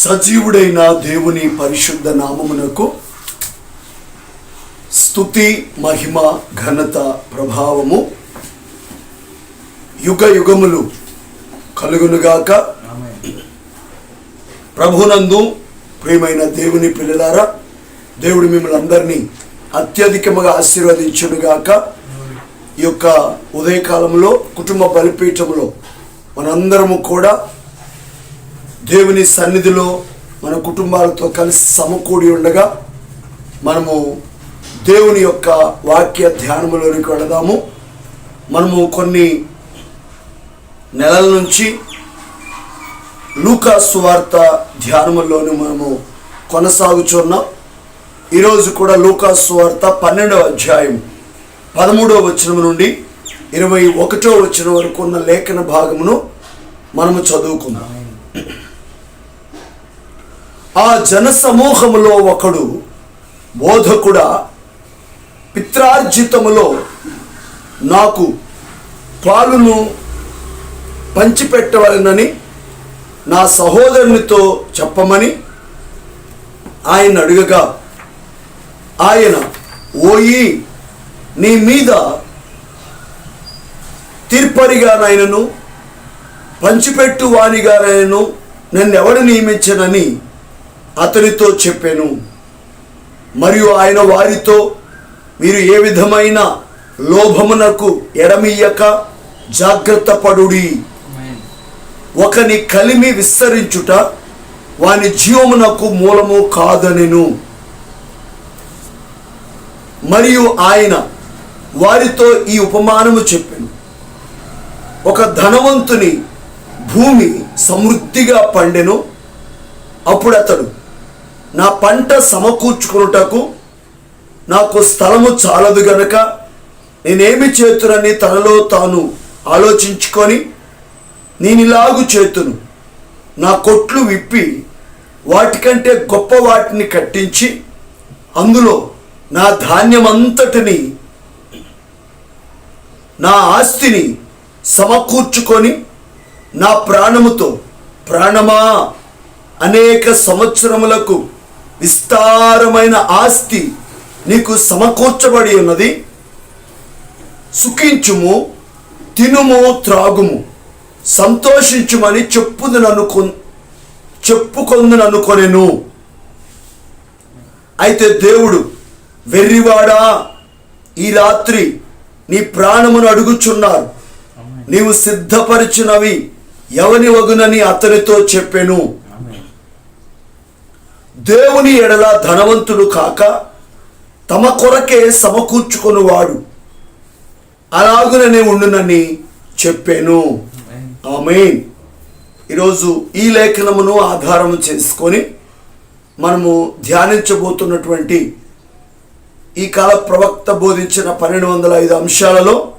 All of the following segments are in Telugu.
సజీవుడైన దేవుని పరిశుద్ధ నామమునకు స్థుతి మహిమ ఘనత ప్రభావము యుగ యుగములు కలుగునుగాక. ప్రభునందు ప్రియమైన దేవుని పిల్లలారా దేవుడు మిమ్మల్ని అందరినీ అత్యధికముగా ఆశీర్వదించునుగాక. ఈ యొక్క ఉదయకాలంలో కుటుంబ బలిపీఠంలో మనందరము కూడా దేవుని సన్నిధిలో మన కుటుంబాలతో కలిసి సమకూడి ఉండగా మనము దేవుని యొక్క వాక్య ధ్యానములోనికి వెళదాము. మనము కొన్ని నెలల నుంచి లూకా సువార్త ధ్యానములోని మనము కొనసాగుచున్నాం. ఈరోజు కూడా లూకా సువార్త పన్నెండవ అధ్యాయం పదమూడవ వచనం నుండి ఇరవై ఒకటో వచనం వరకు ఉన్న లేఖన భాగమును మనము చదువుకుందాం. ఆ జన సమూహములో ఒకడు బోధకుడా పిత్రార్జితములో నాకు పాలును పంచిపెట్టవలనని నా సహోదరునితో చెప్పమని ఆయన అడుగగా ఆయన ఓయి నీ మీద తీర్పరిగానైనను పంచిపెట్టు వానిగానైనను నన్ను ఎవడు నియమించనని అతనితో చెప్పాను. మరియు ఆయన వారితో మీరు ఏ విధమైన లోభమునకు ఎడమియ్యక జాగ్రత్త పడుడి. ఒకని కలిమి విస్తరించుట వాని జీవమునకు మూలము కాదనెను. మరియు ఆయన వారితో ఈ ఉపమానము చెప్పాను. ఒక ధనవంతుని భూమి సమృద్ధిగా పండెను. అప్పుడు అతడు నా పంట సమకూర్చుకున్నటకు నాకు స్థలము చాలదు గనక నేనేమి చేతునని తనలో తాను ఆలోచించుకొని నేను ఇలాగు చేతును. నా కొట్లు విప్పి వాటికంటే గొప్ప వాటిని కట్టించి అందులో నా ధాన్యమంతటిని నా ఆస్తిని సమకూర్చుకొని నా ప్రాణముతో ప్రాణమా అనేక సంవత్సరములకు విస్తారమైన ఆస్తి నీకు సమకూర్చబడి ఉన్నది. సుఖించుము తినుము త్రాగుము. సంతోషించుమని చెప్పుదుననుకు చెప్పుకొందుననుకొనెను అయితే దేవుడు వెర్రివాడా ఈ రాత్రి నీ ప్రాణమును అడుగుచున్నారు. నీవు సిద్ధపరిచినవి ఎవని వగునని అతనితో చెప్పెను. దేవుని ఎడల ధనవంతుడు కాక తమ కొరకే సమకూర్చుకొనువాడు అలాగుననే ఉండునని చెప్పాను. ఆమె ఈరోజు ఈ లేఖనమును ఆధారం చేసుకొని మనము ధ్యానించబోతున్నటువంటి ఈ కాల ప్రవక్త బోధించిన పన్నెండు వందల ఐదు అంశాలలో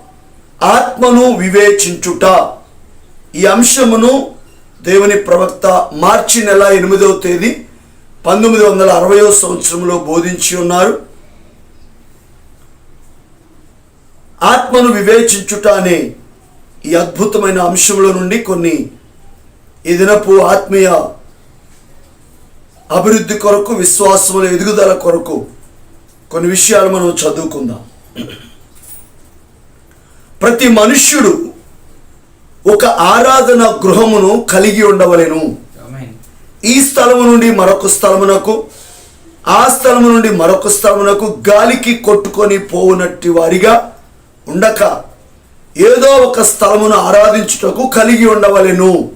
ఆత్మను వివేచించుట. ఈ అంశమును దేవుని ప్రవక్త మార్చి నెల ఎనిమిదవ తేదీ పంతొమ్మిది వందల అరవయో సంవత్సరంలో బోధించి ఉన్నారు. ఆత్మను వివేచించుట అనే ఈ అద్భుతమైన అంశంలో నుండి కొన్ని ఈ దినపు ఆత్మీయ అభివృద్ధి కొరకు విశ్వాసముల ఎదుగుదల కొరకు కొన్ని విషయాలు మనం చదువుకుందాం. ప్రతి మనుష్యుడు ఒక ఆరాధన గృహమును కలిగి ఉండవలెను. ఈ స్థలము నుండి మరొక స్థలమునకు ఆ స్థలము నుండి మరొక స్థలమునకు గాలికి కొట్టుకొని పోవునట్టి వారిగా ఉండక ఏదో ఒక స్థలమును ఆరాధించుటకు కలిగి ఉండవలెను.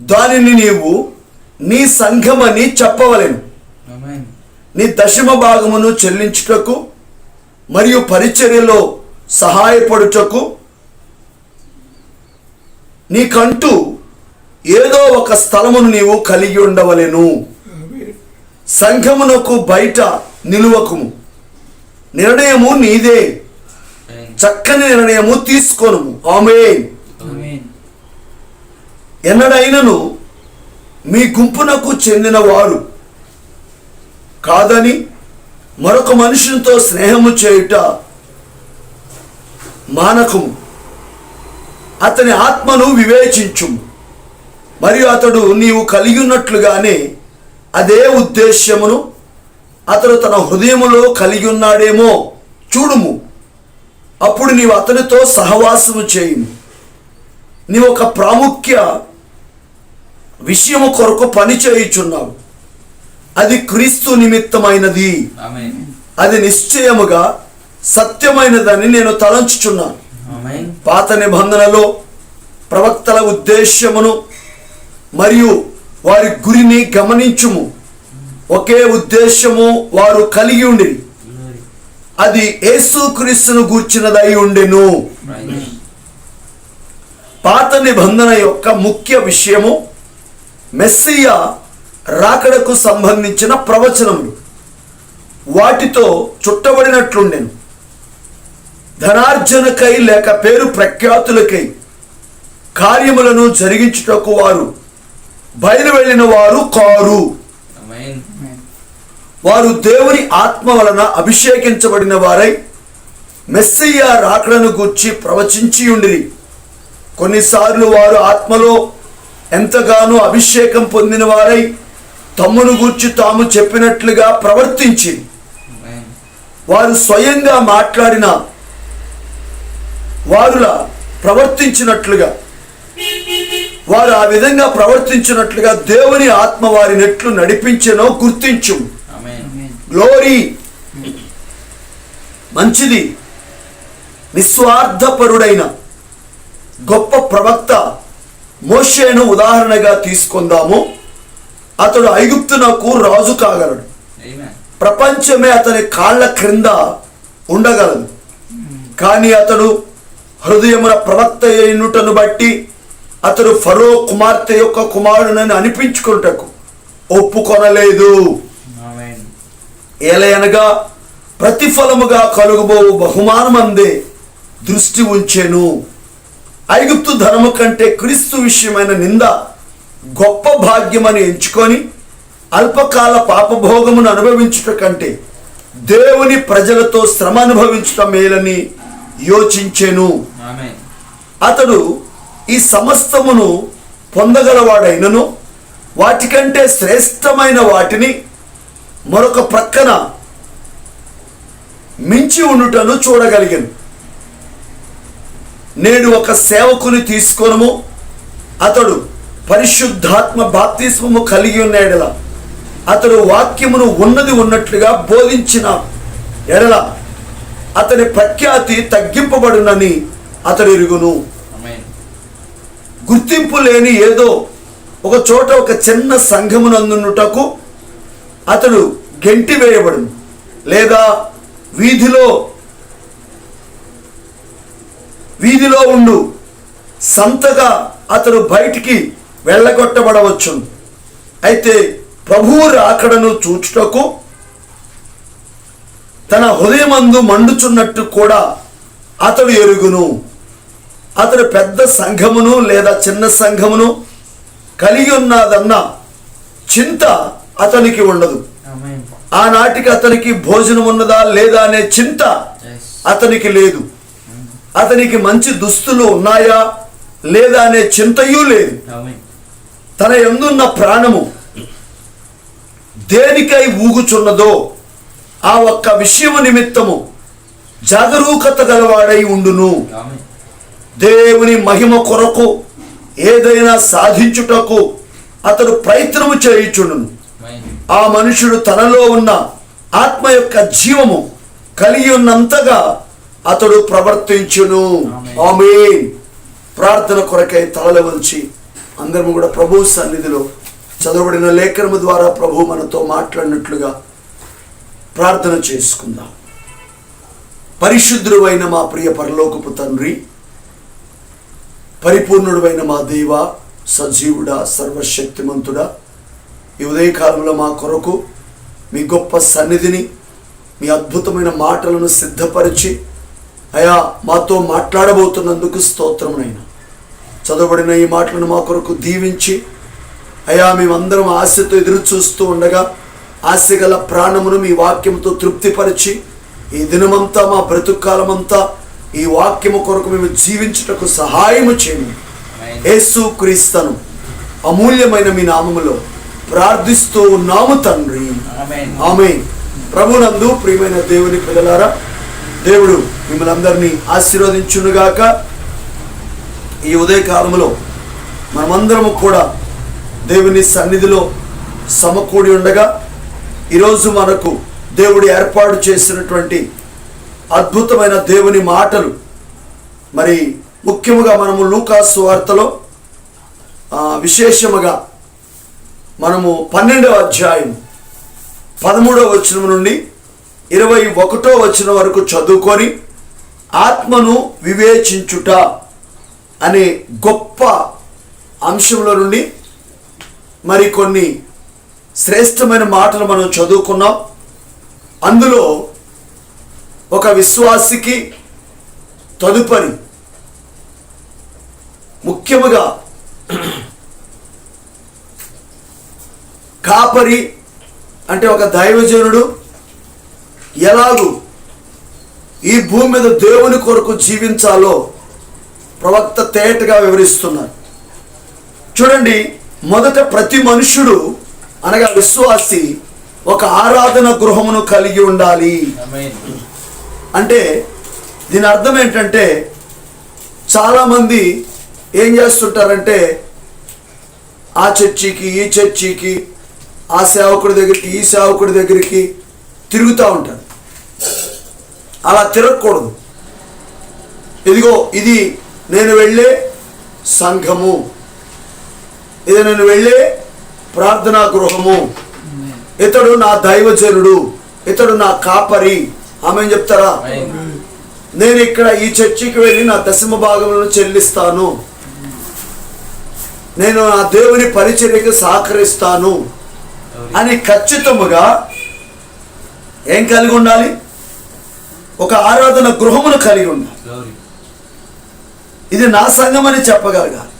దానిని నీవు నీ సంఘమని చెప్పవలెను. నీ దశమ భాగమును చెల్లించుటకు మరియు పరిచర్యలో సహాయపడుటకు నీకంటూ ఏదో ఒక స్థలమును నీవు కలిగి ఉండవలెను. సంఘమునకు బయట నిలువకుము. నిర్ణయము నీదే. చక్కని నిర్ణయము తీసుకోను ఆమె ఎన్నడైనను మీ గుంపునకు చెందిన వారు కాదని మరొక మనుషునితో స్నేహము చేయుట మానకము. అతని ఆత్మను వివేచించుము. మరియు అతడు నీవు కలిగి ఉన్నట్లుగానే అదే ఉద్దేశ్యమును అతడు తన హృదయములో కలిగి ఉన్నాడేమో చూడుము. అప్పుడు నీవు అతనితో సహవాసము చేయుము. నీవు ఒక ప్రాముఖ్య విషయము కొరకు పని చేయుచున్నావు. అది క్రీస్తు నిమిత్తమైనది. అది నిశ్చయముగా సత్యమైనదని నేను తలంచుచున్నాను. పాత నిబంధనలో ప్రవక్తల ఉద్దేశ్యమును మరియు వారి గురిని గమనించుము. ఒకే ఉద్దేశము వారు కలిగి ఉండి అది యేసుక్రీస్తును గూర్చినదై ఉండెను. పాత నిబంధన యొక్క ముఖ్య విషయము మెస్సియా రాకడకు సంబంధించిన ప్రవచనములు. వాటితో చుట్టబడినట్లుండెను. ధనార్జనకై లేక పేరు ప్రఖ్యాతులకై కార్యములను జరిగించుటకు వారు బయలు వెళ్ళిన వారు కారు. ఆమేన్. వారు దేవుని ఆత్మ వలన అభిషేకించబడిన వారై మెస్సయ్య రాకడను గూర్చి ప్రవచించి ఉండిరి. కొన్నిసార్లు వారు ఆత్మలో ఎంతగానో అభిషేకం పొందిన వారై తమ్మును గూర్చి తాము చెప్పినట్లుగా ప్రవర్తించి వారు స్వయంగా మాట్లాడిన వారులా ప్రవర్తించినట్లుగా. వారు ఆ విధంగా ప్రవర్తించినట్లుగా దేవుని ఆత్మ వారి నెట్లు నడిపించెనో గుర్తించు. గ్లోరీ. మంచిది. నిస్వార్థపరుడైన గొప్ప ప్రవక్త మోషేను ఉదాహరణగా తీసుకుందాము. అతడు ఐగుప్తునకు రాజు కాగలడు. ప్రపంచమే అతని కాళ్ళ క్రింద ఉండగలదు. కానీ అతడు హృదయమున ప్రవక్త అయినటను బట్టి అతడు ఫరో కుమార్తె యొక్క కుమారుడని అనిపించుకుంటకు ఒప్పుకొనలేదు. ఏలయనగా ప్రతిఫలముగా కలుగుబోవు బహుమానమందే దృష్టి ఉంచెను. ఐగుప్తు ధనము కంటే క్రీస్తు విషయమైన నింద గొప్ప భాగ్యమని ఎంచుకొని అల్పకాల పాపభోగమును అనుభవించుట కంటే దేవుని ప్రజలతో శ్రమ అనుభవించుట మేలని యోచించెను. అతడు ఈ సమస్తమును పొందగలవాడైనను. వాటికంటే శ్రేష్టమైన వాటిని మరొక ప్రక్కన మించి ఉండుటను చూడగలిగాను. నేడు ఒక సేవకుని తీసుకొనము. అతడు పరిశుద్ధాత్మ బాప్తిస్మము కలిగి ఉన్న ఎడల అతడు వాక్యమును ఉన్నది ఉన్నట్లుగా బోధించిన ఎడల అతని ప్రఖ్యాతి తగ్గింపబడునని అతడు ఎరుగును. గుర్తింపు లేని ఏదో ఒక చోట ఒక చిన్న సంఘమునందునుటకు అతడు గెంటి వేయబడును. లేదా వీధిలో వీధిలో ఉండు. సంతగా అతడు బయటికి వెళ్ళగొట్టబడవచ్చు అయితే ప్రభువు రాకడను చూచుటకు తన హృదయమందు మండుచున్నట్టు కూడా అతడు ఎరుగును. అతడు పెద్ద సంఘమును లేదా చిన్న సంఘమును కలిగి ఉన్నదన్న చింత అతనికి ఉండదు. ఆనాటికి అతనికి భోజనం ఉన్నదా లేదా అనే చింత అతనికి లేదు. అతనికి మంచి దుస్తులు ఉన్నాయా లేదా అనే చింతయూ లేదు. తన ఎందున్న ప్రాణము దేనికై ఊగుచున్నదో ఆ ఒక్క విషయము నిమిత్తము జాగరూకత గలవాడై ఉండును. దేవుని మహిమ కొరకు ఏదైనా సాధించుటకు అతడు ప్రయత్నము చేయుచుండును. ఆ మనుషుడు తనలో ఉన్న ఆత్మ యొక్క జీవము కలిగి ఉన్నంతగా అతడు ప్రవర్తించును. ఆమేన్. ప్రార్థన కొరకై తలలు వంచి అందరం కూడా ప్రభు సన్నిధిలో చదవబడిన లేఖనము ద్వారా ప్రభు మనతో మాట్లాడినట్లుగా ప్రార్థన చేసుకుందాం. పరిశుద్ధుడు అయిన మా ప్రియ పరలోకపు తండ్రి పరిపూర్ణుడైన మా దేవ సజీవుడా సర్వశక్తిమంతుడా ఈ ఉదయకాలంలో మా కొరకు మీ గొప్ప సన్నిధిని మీ అద్భుతమైన మాటలను సిద్ధపరిచి అయా మాతో మాట్లాడబోతున్నందుకు స్తోత్రమునైనా చదవబడిన ఈ మాటలను మా కొరకు దీవించి అయా మేమందరం ఆశతో ఎదురు చూస్తూ ఉండగా ఆశ గల ప్రాణమును మీ వాక్యంతో తృప్తిపరిచి ఈ దినమంతా మా బ్రతుకాలమంతా ఈ వాక్యము కొరకు మేము జీవించుటకు సహాయము చేయండి ఆమేన్ యేసు క్రీస్తను అమూల్యమైన మీ నామములో ప్రార్థిస్తూ ఉన్నాము తండ్రి. ఆమె ప్రభునందు ప్రియమైన దేవుని పిల్లలారా దేవుడు మిమ్మల్ని అందరినీ ఆశీర్వదించునుగాక. ఈ ఉదయకాలంలో మనమందరము కూడా దేవుని సన్నిధిలో సమకూడి ఉండగా ఈరోజు మనకు దేవుడు ఏర్పాటు చేసినటువంటి అద్భుతమైన దేవుని మాటలు. మరి ముఖ్యముగా మనము లూకాసు వార్తలో విశేషముగా మనము పన్నెండవ అధ్యాయం పదమూడవ వచనం నుండి ఇరవై ఒకటో వచనం వరకు చదువుకొని ఆత్మను వివేచించుట అనే గొప్ప అంశంలో నుండి మరి కొన్ని శ్రేష్టమైన మాటలు మనం చదువుకున్నాం. అందులో ఒక విశ్వాసికి తదుపరి ముఖ్యముగా కాపరి అంటే ఒక దైవజనుడు ఎలాగూ ఈ భూమి మీద దేవుని కొరకు జీవించాలో ప్రవక్త తేటగా వివరిస్తున్నారు. చూడండి మొదట ప్రతి మనుషుడు అనగా విశ్వాసి ఒక ఆరాధన గృహమును కలిగి ఉండాలి. అంటే దీని అర్థం ఏంటంటే చాలామంది ఏం చేస్తుంటారంటే ఆ చర్చికి ఈ చర్చికి ఆ సేవకుడి దగ్గరికి ఈ సేవకుడి దగ్గరికి తిరుగుతూ ఉంటారు. అలా తిరగకూడదు. ఇదిగో ఇది నేను వెళ్ళే సంఘము. ఇది నేను వెళ్ళే ప్రార్థనా గృహము. ఇతడు నా దైవజనుడు. ఇతడు నా కాపరి. ఆమె చెప్తారా? నేను ఇక్కడ ఈ చర్చికి వెళ్ళి నా దశమ భాగములను చెల్లిస్తాను. నేను నా దేవుని పరిచర్యకు సహకరిస్తాను. అని ఖచ్చితముగా ఏం కలిగి ఉండాలి? ఒక ఆరాధన గృహమును కలిగి ఉండాలి. ఇది నా సంఘం అని చెప్పగలగాలి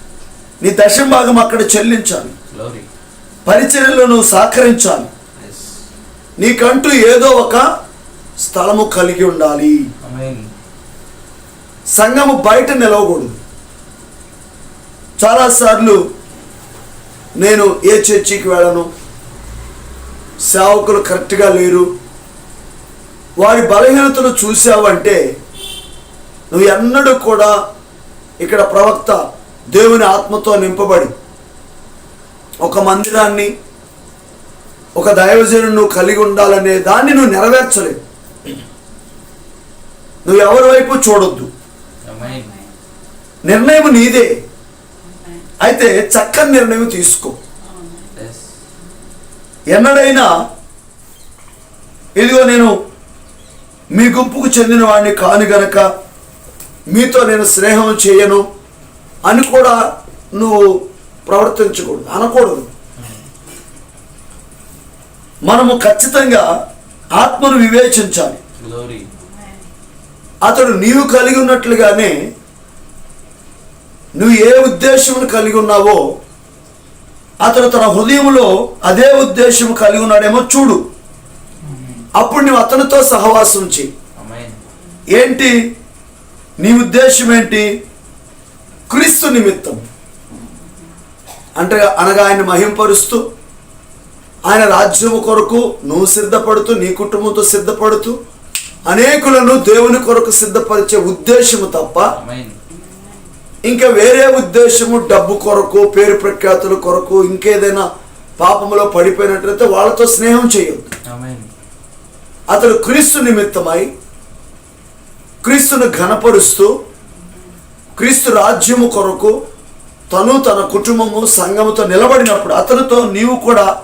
నీ దశమ భాగం అక్కడ చెల్లించాలి. గ్లోరీ పరిచర్యలో నువ్వు సహకరించాలి. నీకంటూ ఏదో ఒక స్థలము కలిగి ఉండాలి. సంఘము బయట నిలవకూడదు. చాలాసార్లు నేను ఏ చర్చికి వెళ్ళను సేవకులు కరెక్ట్గా లేరు. వారి బలహీనతలు చూసావంటే నువ్వు ఎన్నడూ కూడా ఇక్కడ ప్రవక్త దేవుని ఆత్మతో నింపబడి ఒక మందిరాన్ని ఒక దైవజనుడు నువ్వు కలిగి ఉండాలనే దాన్ని నువ్వు నెరవేర్చలేవు. నువ్వు ఎవరి వైపు చూడొద్దు. ఆమేన్ నిర్ణయం నీదే. అయితే చక్కని నిర్ణయం తీసుకో. ఎన్నడైనా ఇదిగో నేను మీ గుంపుకు చెందిన వాడిని కాను గనక మీతో నేను స్నేహం చేయను అని కూడా నువ్వు ప్రవర్తించకూడదు అనకూడదు. మనము ఖచ్చితంగా ఆత్మను వివేచించాలి. అతడు నీవు కలిగి ఉన్నట్లుగానే నువ్వు ఏ ఉద్దేశమును కలిగి ఉన్నావో అతడు తన హృదయంలో అదే ఉద్దేశం కలిగి ఉన్నాడేమో చూడు. అప్పుడు నువ్వు అతనితో సహవాసం చేయి ఏంటి? నీ ఉద్దేశం ఏంటి? క్రీస్తు నిమిత్తం. అంటే అనగా ఆయన మహింపరుస్తూ ఆయన రాజ్యము కొరకు నువ్వు సిద్ధపడుతూ నీ కుటుంబంతో సిద్ధపడుతూ అనేకులను దేవుని కొరకు సిద్ధపరిచే ఉద్దేశము తప్ప ఇంకా వేరే ఉద్దేశము డబ్బు కొరకు పేరు ప్రఖ్యాతుల కొరకు ఇంకేదైనా పాపములో పడిపోయినట్లయితే వాళ్ళతో స్నేహం చేయొద్దు. అతడు క్రీస్తు నిమిత్తమై క్రీస్తును ఘనపరుస్తూ క్రీస్తు రాజ్యము కొరకు తను తన కుటుంబము సంఘముతో నిలబడినప్పుడు అతనితో నీవు కూడా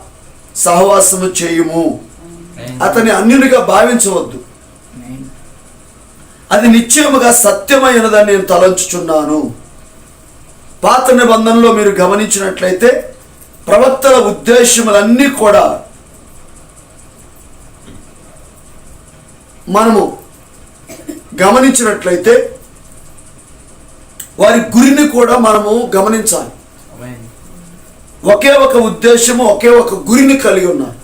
సహవాసము చేయుము. అతని అన్యునిగా భావించవద్దు. అది నిశ్చయముగా సత్యమైనదని నేను తలంచుచున్నాను. పాత నిబంధనలో మీరు గమనించినట్లయితే ప్రవక్తల ఉద్దేశములన్నీ కూడా మనము గమనించినట్లయితే వారి గురిని కూడా మనము గమనించాలి. ఒకే ఒక ఉద్దేశము ఒకే ఒక గురిని కలిగి ఉన్నారు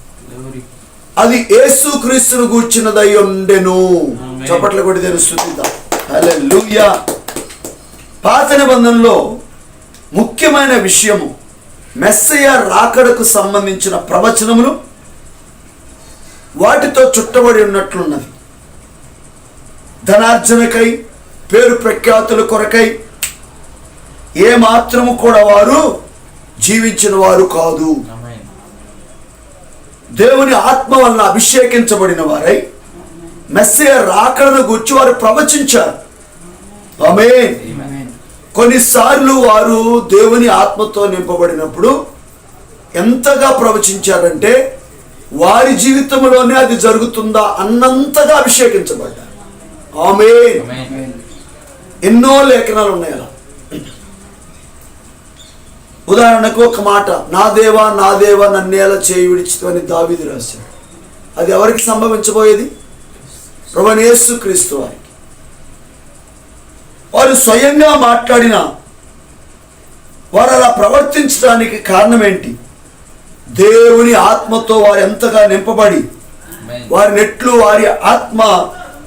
అది యేసు క్రీస్తును గూర్చినదై ఉండెను. చప్పట్లు కొట్టి తెలుస్తుంది హల్లెలూయా పాత నిబంధనలో ముఖ్యమైన విషయము మెస్సయ రాకడకు సంబంధించిన ప్రవచనములు వాటితో చుట్టబడి ఉన్నట్లున్నది ధనార్జనకై పేరు ప్రఖ్యాతుల కొరకై ఏ మాత్రము కూడా వారు జీవించిన వారు కాదు. దేవుని ఆత్మ వలన అభిషేకించబడిన వారై మెస్సయ రాకడను గుర్చి వారు ప్రవచించారు ఆమె. కొన్నిసార్లు వారు దేవుని ఆత్మతో నింపబడినప్పుడు ఎంతగా ప్రవచించారంటే వారి జీవితంలోనే అది జరుగుతుందా అన్నంతగా అభిషేకించబడ్డారు. ఆమె. ఎన్నో లేఖనాలు ఉన్నాయి అలా ఉదాహరణకు ఒక మాట నా దేవా నా దేవా నన్నేలా చేయి విడిచితో అని దావీదు రాశాడు. అది ఎవరికి సంభవించబోయేది? ప్రభనేసు క్రీస్తు వారికి వారు స్వయంగా మాట్లాడిన వారు అలా ప్రవర్తించడానికి కారణం ఏంటి దేవుని ఆత్మతో వారు ఎంతగా నింపబడి. వారి నెట్లు వారి ఆత్మ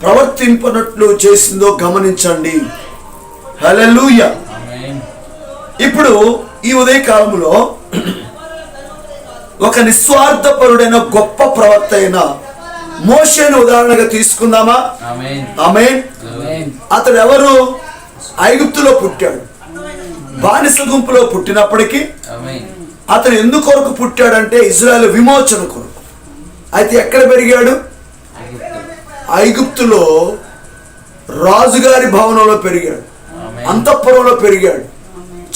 ప్రవర్తింపనట్లు చేసిందో గమనించండి Amen. ఇప్పుడు ఈ ఉదయకాలంలో ఒక నిస్వార్థపరుడైన గొప్ప ప్రవక్త అయిన మోషేను ఉదాహరణగా తీసుకుందామా? Amen. అతడు ఎవరు ఐగుప్తులో పుట్టాడు. బానిస గుంపులో పుట్టినప్పటికీ. అతను ఎందుకొరకు పుట్టాడంటే ఇజ్రాయెల్ విమోచన కొరకు. అయితే ఎక్కడ పెరిగాడు? ఐగుప్తులో. రాజుగారి భవనంలో పెరిగాడు. అంతఃపురంలో పెరిగాడు.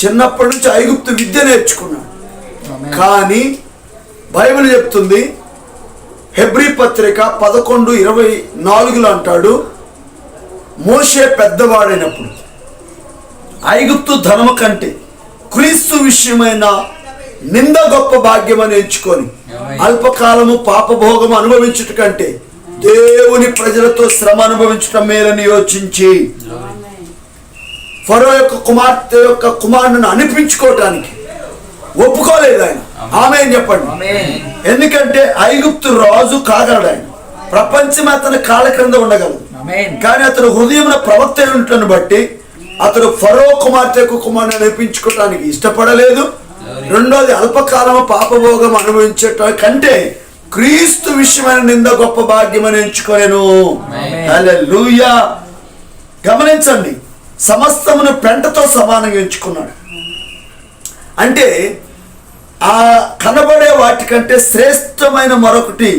చిన్నప్పటి నుంచి ఐగుప్తు విద్య నేర్చుకున్నాడు. కానీ బైబిల్ చెప్తుంది హెబ్రీ పత్రిక పదకొండు ఇరవై నాలుగులో అంటాడు మోషే పెద్దవాడైనప్పుడు ఐగుప్తు ధనము కంటే క్రీస్తు విషయమైన నింద గొప్ప భాగ్యమని ఎంచుకొని అల్పకాలము పాపభోగము అనుభవించుట కంటే దేవుని ప్రజలతో శ్రమ అనుభవించటం మేలని యోచించి ఫరో యొక్క కుమార్తె యొక్క కుమారుని అనిపించుకోవటానికి ఒప్పుకోలేదు ఆయన. ఆమె చెప్పండి. ఎందుకంటే ఐగుప్తు రాజు కాగలడు ఆయన. ప్రపంచం అతని కాళ్ళ క్రింద ఉండగలదు. కానీ అతను హృదయమున ప్రవక్త ఉంటను బట్టి అతడు ఫరో కుమార్తె యొక్క కుమారుని అనిపించుకోవటానికి ఇష్టపడలేదు. రెండోది అల్పకాలం పాపభోగం అనుభవించటం కంటే క్రీస్తు విషయమైన నింద గొప్ప భాగ్యమని ఎంచుకోలేను Amen. హల్లెలూయా. గమనించండి. సమస్తమును పెంటతో సమానంగా ఎంచుకున్నాడు. అంటే ఆ కనబడే వాటికంటే శ్రేష్టమైన మరొకటి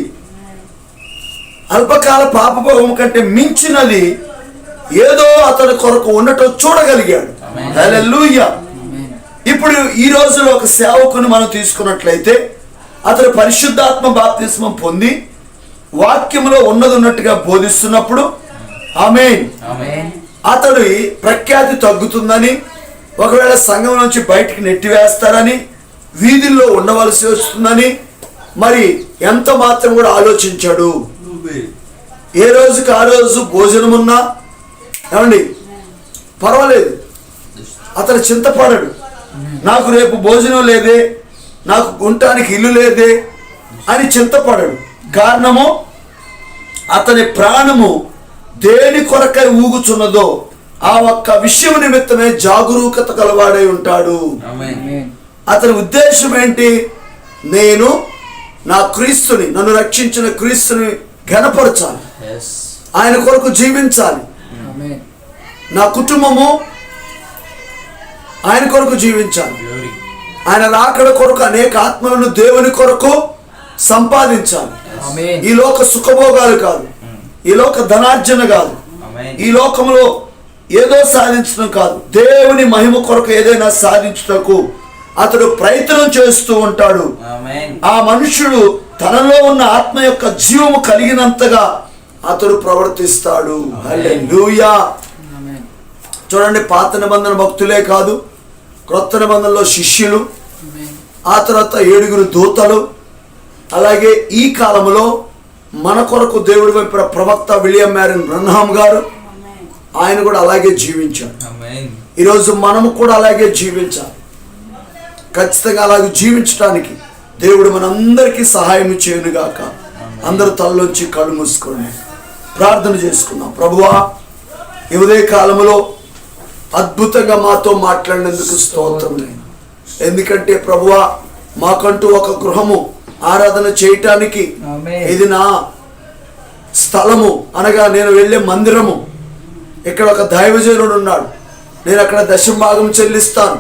అల్పకాల పాపభోగం కంటే మించినది ఏదో అతని కొరకు ఉండటం చూడగలిగాడు. హల్లెలూయా ఇప్పుడు ఈ రోజులో ఒక సేవకుని మనం తీసుకున్నట్లయితే అతను పరిశుద్ధాత్మ బాప్తిస్మం పొంది వాక్యంలో ఉన్నది ఉన్నట్టుగా బోధిస్తున్నప్పుడు Amen. అతడి ప్రఖ్యాతి తగ్గుతుందని ఒకవేళ సంఘం నుంచి బయటికి నెట్టివేస్తారని వీధుల్లో ఉండవలసి వస్తుందని మరి ఎంత మాత్రం కూడా ఆలోచించాడు. ఏ రోజుకి ఆ రోజు భోజనం ఉన్నా ఏమండి? పర్వాలేదు. అతను చింతపడడు. నాకు రేపు భోజనం లేదే నాకు ఉండటానికి ఇల్లు లేదే అని చింతపడడు. కారణము అతని ప్రాణము దేని కొరకై ఊగుచున్నదో ఆ ఒక్క విషయం నిమిత్తమే జాగరూకత కలవాడై ఉంటాడు. అతని ఉద్దేశం ఏంటి? నేను నా క్రీస్తుని నన్ను రక్షించిన క్రీస్తుని ఘనపరచాలి. Yes. ఆయన కొరకు జీవించాలి. నా కుటుంబము ఆయన కొరకు జీవించాలి. ఆయన రాకడ కొరకు అనేక ఆత్మలను దేవుని కొరకు సంపాదించాలి. ఈ లోక సుఖభోగాలు కాదు. ఈ లోక ధనార్జన కాదు. ఈ లోకంలో ఏదో సాధించడం కాదు. దేవుని మహిమ కొరకు ఏదైనా సాధించుటకు అతడు ప్రయత్నం చేస్తూ ఉంటాడు. ఆ మనుషుడు తనలో ఉన్న ఆత్మ యొక్క జీవము కలిగినంతగా అతడు ప్రవర్తిస్తాడు. చూడండి పాత నిబంధన భక్తులే కాదు క్రొత్త నిబంధనలో శిష్యులు ఆ తర్వాత ఏడుగురు దూతలు అలాగే ఈ కాలంలో మన కొరకు దేవుడి వైపు ప్రవక్త విలియం మ్యారిన్ బ్రహ్నామ్ గారు ఆయన కూడా అలాగే జీవించాడు. ఈరోజు మనము కూడా అలాగే జీవించాలి. ఖచ్చితంగా అలాగే జీవించడానికి దేవుడు మనందరికీ సహాయం చేయనుగాక. అందరు తలలోంచి కళ్ళు మూసుకోండి. ప్రార్థన చేసుకుందాం. ప్రభువా ఈ ఉదయ కాలంలో అద్భుతంగా మాతో మాట్లాడినందుకు స్తోత్రం నేను ఎందుకంటే ప్రభువా మాకంటూ ఒక గృహము ఆరాధన చేయటానికి. ఇది నా స్థలము అనగా నేను వెళ్ళే మందిరము. ఇక్కడ ఒక దైవజనుడు ఉన్నాడు. నేను అక్కడ దశభాగం చెల్లిస్తాను.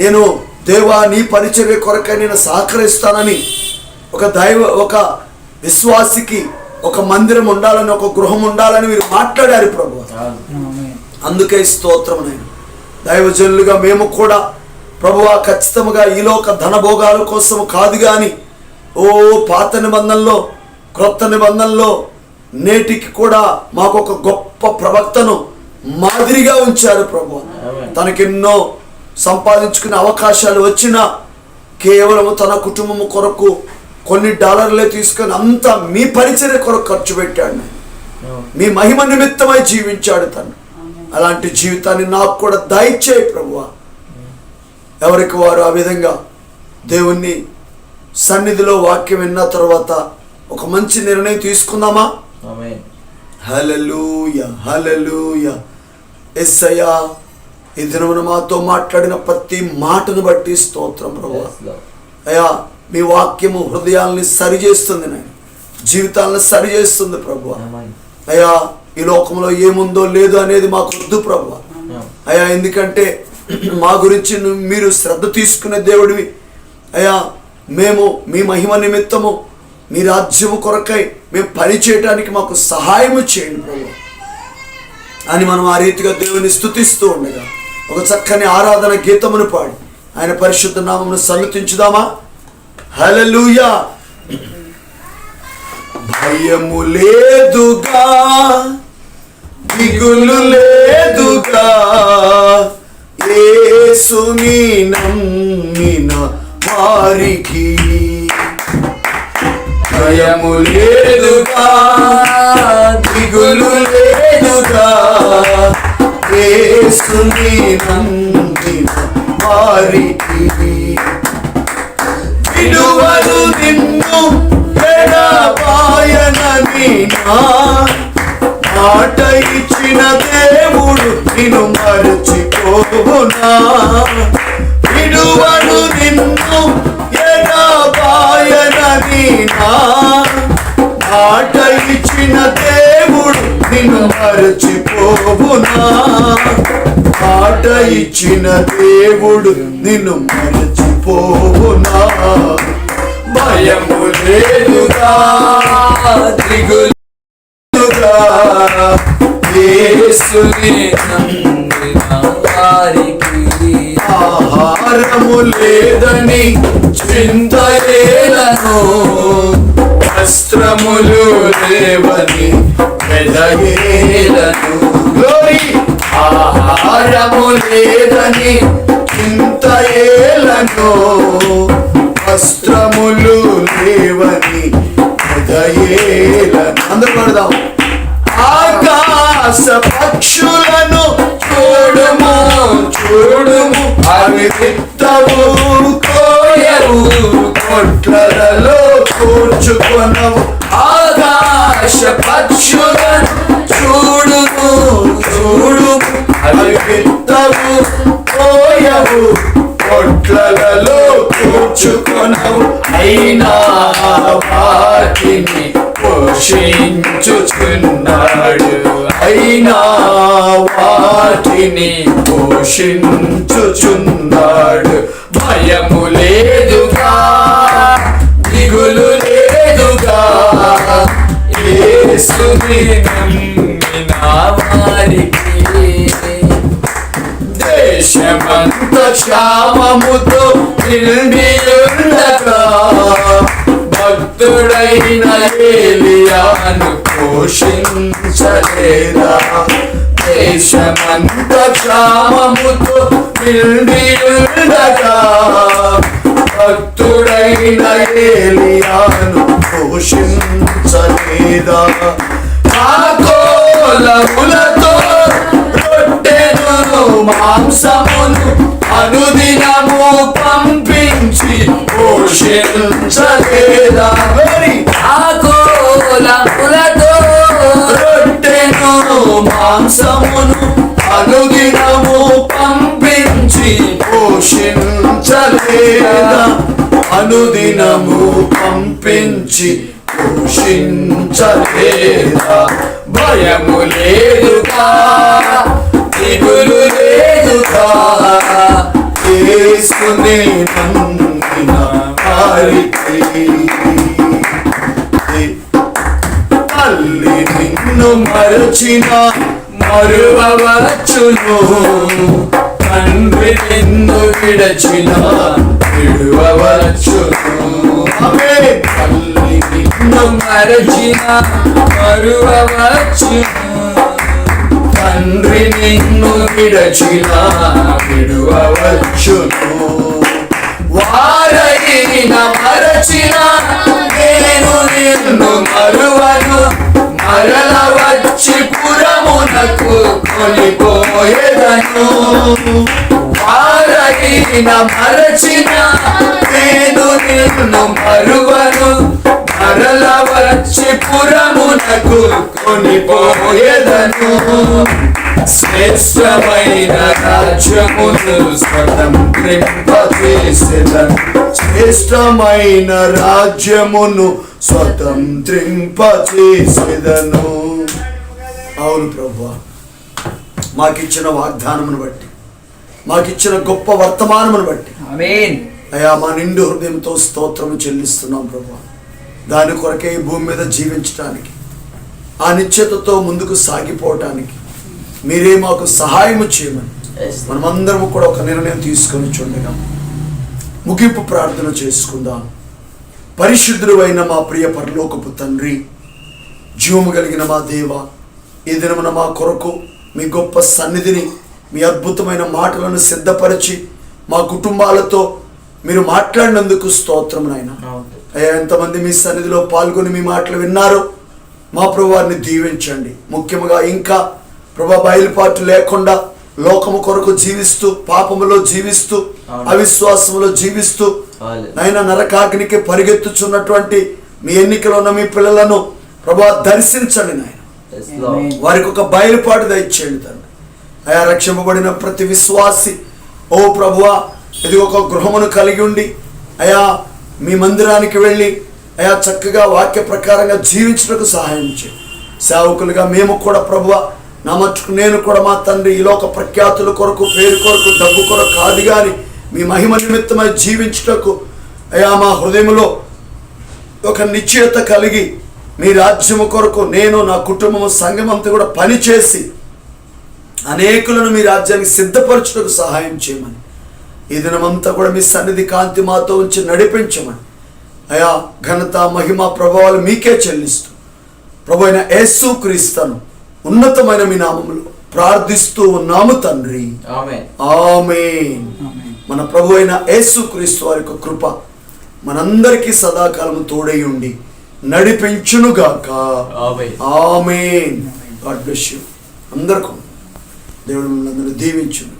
నేను దేవా నీ పరిచర్య కొరకై నేను సహకరిస్తానని ఒక దైవ ఒక విశ్వాసికి ఒక మందిరం ఉండాలని ఒక గృహం ఉండాలని మీరు మాట్లాడారు ప్రభు అందుకే స్తోత్రం నేను. దైవజనులుగా మేము కూడా ప్రభువా ఖచ్చితంగా ఈలోక ధనభోగాల కోసం కాదు కానీ ఓ పాత నిబంధనలో క్రొత్త నిబంధనలో నేటికి కూడా మాకు ఒక గొప్ప ప్రవక్తను మాదిరిగా ఉంచారు ప్రభు. తనకెన్నో సంపాదించుకునే అవకాశాలు వచ్చినా కేవలం తన కుటుంబం కొరకు కొన్ని డాలర్లే తీసుకొని అంతా మీ పరిచర్య కొరకు ఖర్చు పెట్టాడు. మీ మహిమ నిమిత్తమై జీవించాడు తను. అలాంటి జీవితాన్ని నాకు కూడా దయచేయి ప్రభువా ఎవరికి వారు ఆ విధంగా దేవుణ్ణి సన్నిధిలో వాక్యం విన్న తర్వాత ఒక మంచి నిర్ణయం తీసుకుందామా. హలలుయ హలలుయ ఎస్సయ్యా ఈ దినమున మాతో మాట్లాడిన ప్రతి మాటను బట్టి స్తోత్రం ప్రభు. అయ్యా మీ వాక్యము హృదయాల్ని సరిచేస్తుంది నేను జీవితాలను సరిచేస్తుంది ప్రభు ఆమేన్. అయ్యా ఈ లోకంలో ఏముందో లేదో అనేది మాకు వద్దు ప్రభు. అయ్యా ఎందుకంటే మా గురించి మీరు శ్రద్ధ తీసుకునే దేవుడివి అయ్యా మేము మీ మహిమ నిమిత్తము మీ రాజ్యము కొరకై మేము పని చేయడానికి మాకు సహాయము చేయండి ప్రభు. అని మనం ఆ రీతిగా దేవుని స్థుతిస్తూ ఉండగా ఒక చక్కని ఆరాధన గీతమును పాడి ఆయన పరిశుద్ధ నామమును సన్నతించుదామా? హలలుయా భయము లేదుగా దిగులు లేదుగా యేసుని నమ్మిన వారికి భయము లేదుగా దిగులు లేదుగా. వేస్తుంది నమ్మిన వారికి విలువలు నిన్ను ఎడబాయనని నా మాట ఇచ్చిన దేవుడు నిన్ను మరచిపోనా దేవుడు నిన్ను మరచిపోవునా? మాట ఇచ్చిన దేవుడు నిన్ను మరచిపోవునా? భయము లేదుగా దిగులుగా. యేసుని నమ్మిన వారికి ఆహారము లేదని చింత చింతయేలను వస్త్రములు లేవని గ్లోరీ ఆహారము లేదని చింతయేలను వస్త్రములు లేవని మెదయేలను అందరూ పడదాం. ఆకాశ పక్షులను చూడుము చూడుము. అవి విత్తవు కోయవు కొట్లలో కూర్చుకొనవు. ఆకాశ పక్షులను చూడుము చూడుము అవి విత్తవు కోయవు కొట్లలో కూర్చుకొనవు. అయినా వాటిని పోషించుచున్నాడు. అయినా వాటిని పోషించుచున్నాడు. యేసుని నమ్మిన వారికి దేశమంత క్షామముతో నిండి ఉండగా భక్తుడైన ఏలియాను పోషించలేదా? దేశమంత క్షామముతో నిండి ఉండగా భక్తుడైన ఏలియాను పోషించలేదా? కాకోలములతో రొట్టెను మాంసమును అనుదినము పంపించి పోషించలేదా? మరి ఆకోలములతో రొట్టెను మాంసమును అనుదినము పంపించి పోషించలేదా? అనుదినము పంపించి పోషించలేదా? భయము లేదుగా దిగులు లేదుగా. యేసునే నమ్మిన వారికి తల్లి నిన్ను మరచిన మరువవచ్చును. తండ్రి నిన్ను విడచిన విడువవచ్చును. తల్లి నిన్ను మరచిన మరువవచ్చును. తండ్రి నిన్ను విడచిన విడువవచ్చును. వారైన మరచిన నేను నిన్ను మరువను. మరల వచ్చి పురమునకు పోయేదను పారైన మరచిన నేను నిన్ను మరువను. మరల వచ్చి పురమునకు కొనిపోయేదను శ్రేష్టమైన రాజ్యమును స్వతంత్రింపచేసేదను శ్రేష్టమైన రాజ్యమును స్వతంత్రింపచేసేదను అవును ప్రభా. మాకిచ్చిన వాగ్దానమును బట్టి మాకిచ్చిన గొప్ప వర్తమానమును బట్టి. అయా మా నిండు హృదయంతో స్తోత్రము చెల్లిస్తున్నాం ప్రభు. దాని కొరకే ఈ భూమి మీద జీవించటానికి ఆ నిశ్చితతో ముందుకు సాగిపోవటానికి మీరే మాకు సహాయము చేయమని మనమందరం కూడా ఒక నిర్ణయం తీసుకొని చూడగా ముగింపు ప్రార్థన చేసుకుందాం. పరిశుద్ధుడు అయిన మా ప్రియ పరలోకపు తండ్రి జీవము కలిగిన మా దేవ ఈ దినమున మా కొరకు మీ గొప్ప సన్నిధిని మీ అద్భుతమైన మాటలను సిద్ధపరిచి మా కుటుంబాలతో మీరు మాట్లాడినందుకు స్తోత్రం నాయన అయ్యా ఎంతమంది మీ సన్నిధిలో పాల్గొని మీ మాటలు విన్నారో మా ప్రభువారిని దీవించండి ముఖ్యంగా ఇంకా ప్రభా బయలుపాటు లేకుండా లోకము కొరకు జీవిస్తూ పాపములో జీవిస్తూ. అవిశ్వాసములో జీవిస్తూ. నైనా నరకాగ్నికి పరిగెత్తుచున్నటువంటి మీ ఎన్నికలో ఉన్న మీ పిల్లలను ప్రభా దర్శించండి నాయన. వారికి ఒక బయలుపాటు దయచేయండి తండ్రి. అయా రక్షింపబడిన ప్రతి విశ్వాసి ఓ ప్రభువా ఇది ఒక గృహమును కలిగి ఉండి అయా మీ మందిరానికి వెళ్ళి అయా చక్కగా వాక్య ప్రకారంగా జీవించడానికి సహాయం చేయండి సేవకులుగా మేము కూడా ప్రభువ నా మట్టుకు నేను కూడా మా తండ్రి ఈ లోక ప్రఖ్యాతుల కొరకు పేరు కొరకు డబ్బు కొరకు కాదు కానీ మీ మహిమ నిమిత్తమై జీవించుటకు అయా మా హృదయంలో ఒక నిశ్చయత కలిగి మీ రాజ్యము కొరకు నేను నా కుటుంబము సంఘం అంతా కూడా పనిచేసి అనేకులను మీ రాజ్యానికి సిద్ధపరచుటకు సహాయం చేయమని. ఈ దినమంతా కూడా మీ సన్నిధి కాంతి మాతో ఉంచి నడిపించమని. అయా ఘనత మహిమ ప్రభావాలు మీకే చెల్లిస్తూ ప్రభు అయిన యేసు క్రీస్తను ఉన్నతమైన మీ నామములో ప్రార్థిస్తూ ఉన్నాము తండ్రి. ఆమేన్. మన ప్రభు అయిన యేసు క్రీస్తు వారి యొక్క కృప మనందరికీ సదాకాలం తోడై ఉండి నడిపించునుగాక. గాడ్ బ్లెస్ యూ అందరికీ దేవుడు మిమ్మల్ని అందరూ దీవించును.